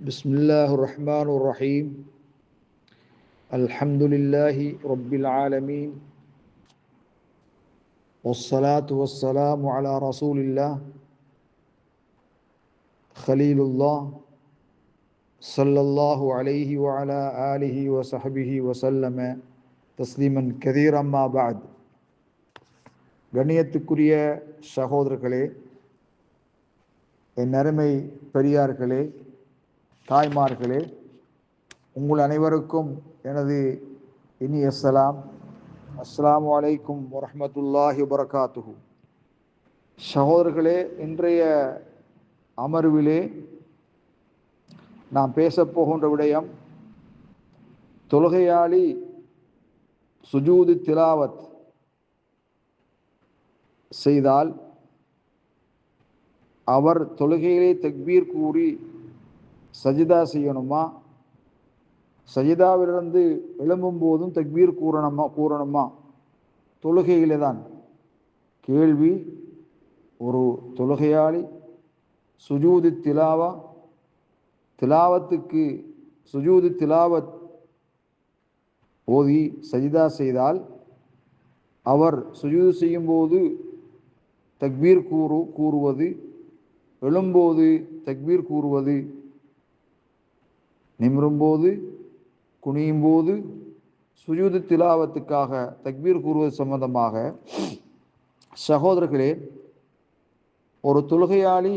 بسم الله الرحمن الرحيم الحمد لله رب العالمين والصلاة والسلام على رسول الله خليل الله صلى الله عليه وعلى آله وصحبه وسلم تسليما كثيرا ما بعد கண்ணியத்துக்குரிய சகோதரர்களே என் அருமை பெரியார்களே தாய்மார்களே உங்கள் அனைவருக்கும் எனது இனி அஸ்ஸலாம் அஸ்லாம் வலைக்கும் வரமத்துல்லாஹி வரகாத்துகு சகோதரர்களே இன்றைய அமர்விலே நாம் பேசப்போகின்ற விடயம் தொழுகையாளி சுஜூது திலாவத் செய்தால் அவர் தொழுகையிலே தக்பீர் கூறி சஜிதா செய்யணுமா? சஜிதாவிலிருந்து எழும்பும் போதும் தக்பீர் கூறணுமா? கூறணுமா? தொழுகையிலே தான் கேள்வி ஒரு தொழுகையாளி சுஜூதி திலாவா திலாவத்துக்கு சுஜூதி திலாவத் ஓதி சஜிதா செய்தால் அவர் சுஜூது செய்யும்போது தக்பீர் கூறு கூறுவது எழும்போது தக்பீர் கூறுவது நிமிரும்போது குனியும் போது சுஜூது திலாவத்துக்காக தக்பீர் கூறுவது சம்பந்தமாக சகோதரர்களே ஒரு தொழுகையாளி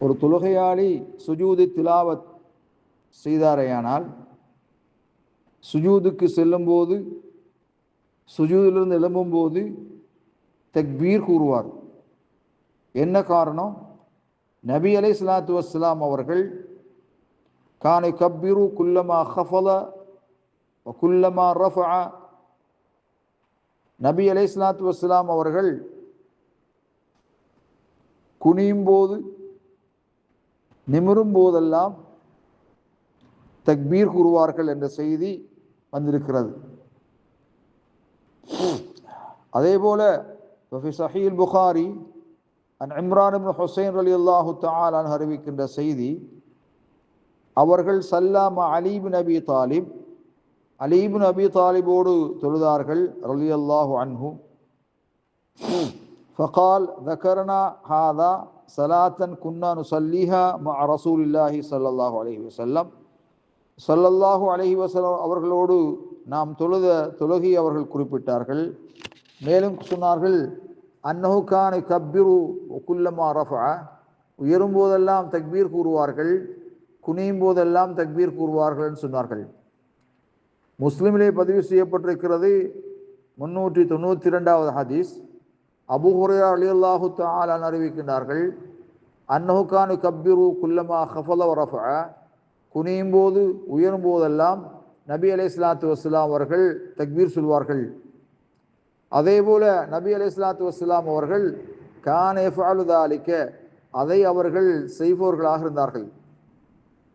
ஒரு தொழுகையாளி சுஜூது திலாவத் செய்தாரேயானால் சுஜூதுக்கு செல்லும்போது சுஜூதிலிருந்து எழும்பும்போது தக்பீர் கூறுவார். என்ன காரணம்? நபி அலை சலாத்து வஸ்லாம் அவர்கள் கானை கப்பிரு குல்லமா ஹஃபல குல்லமா ரஃபா நபி அலை சலாத்து வஸ்லாம் அவர்கள் குனியும் போது நிமிரும் போதெல்லாம் தக்பீர் கூறுவார்கள் என்ற செய்தி வந்திருக்கிறது. அதே போல சஹீல் புகாரி அன் இம்ரான் ஹுசைன் அலி அல்லாஹு தாலான் அறிவிக்கின்ற செய்தி அவர்கள் சல்லாம அலீபின் அபி தாலிப் அலீபின் அபி தாலிபோடு தொழுதார்கள் ரலி அல்லாஹு அன்ஹு ஃபகால் தகர்னா ஹாதா சலாத்தன் குன்னா நுசல்லிஹா ம அரசூல் இல்லாஹி சல்லாஹு அலஹி வசல்லம் சல்லல்லாஹு அலஹி வசலம் அவர்களோடு நாம் தொழுத தொழுகி அவர்கள் குறிப்பிட்டார்கள். மேலும் சொன்னார்கள் அன்னஹுகான் கப்பிரு குல்லமா ரஃபா உயரும் போதெல்லாம் தக்பீர் கூறுவார்கள் குனியும் போதெல்லாம் தக்பீர் கூறுவார்கள் என்று சொன்னார்கள் முஸ்லிமிலே பதிவு செய்யப்பட்டிருக்கிறது முன்னூற்றி தொண்ணூற்றி இரண்டாவது ஹதீஸ் அபு ஹுரையா அலி அல்லாஹு தாலான் அறிவிக்கின்றார்கள் அன்னஹுகான் கப்பிரு குல்லமா ஹஃபல ரஃபா குனியும் போது உயரும் போதெல்லாம் நபி அலை இஸ்லாத்து வஸ்லாம் அவர்கள் தக்பீர் சொல்வார்கள் அதே போல நபி அலி இஸ்லாத்து வஸ்லாம் அவர்கள் கான் அலிக்க அதை அவர்கள் செய்பவர்களாக இருந்தார்கள்.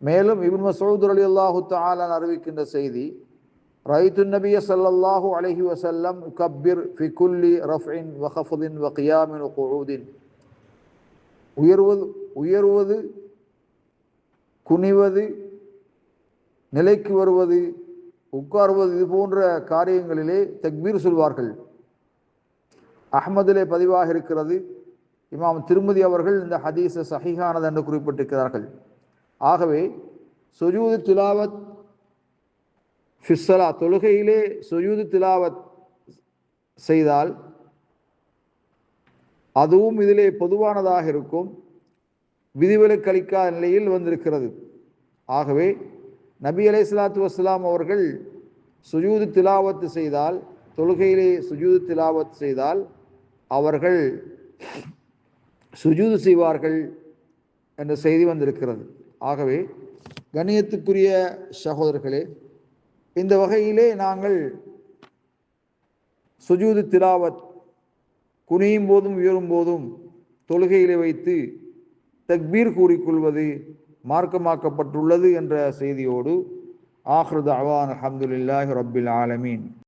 மேலும் இபின் மசூத் அலி அல்லாஹு தாலான் அறிவிக்கின்ற செய்தி ரைத்து நபிய சல்லல்லாஹு அலஹி வசல்லம் கபிர் ஃபிகுல்லி ரஃபின் வஹஃபுதின் வகியாமின் உயர்வது உயர்வது குனிவது நிலைக்கு வருவது உட்கார்வது இது போன்ற காரியங்களிலே தக்பீர் சொல்வார்கள். அஹமதிலே பதிவாக இருக்கிறது. இமாம் திருமதி அவர்கள் இந்த ஹதீஸ சஹிஹானது என்று குறிப்பிட்டிருக்கிறார்கள். ஆகவே சுஜூது திலாவத் ஃபிஸ்ஸலா தொழுகையிலே சுஜூது திலாவத் செய்தால் அதுவும் இதிலே பொதுவானதாக இருக்கும். விதிவிலக்களிக்காத நிலையில் வந்திருக்கிறது. ஆகவே நபி அலை சலாத்து வஸ்லாம் அவர்கள் சுஜூது திலாவத்து செய்தால் தொழுகையிலே சுஜூது திலாவத் செய்தால் அவர்கள் சுஜூது செய்வார்கள் என்ற செய்தி வந்திருக்கிறது. ஆகவே கணியத்துக்குரிய சகோதரர்களே இந்த வகையிலே நாங்கள் சுஜூது திலாவத் குனியும் போதும் உயரும் போதும் தொழுகையிலே வைத்து தக்பீர் கூறிக்கொள்வது மார்க்கமாக்கப்பட்டுள்ளது என்ற செய்தியோடு ஆஹ்ருத் அவான் அஹமதுல்லாஹி ரபில் ஆலமீன்.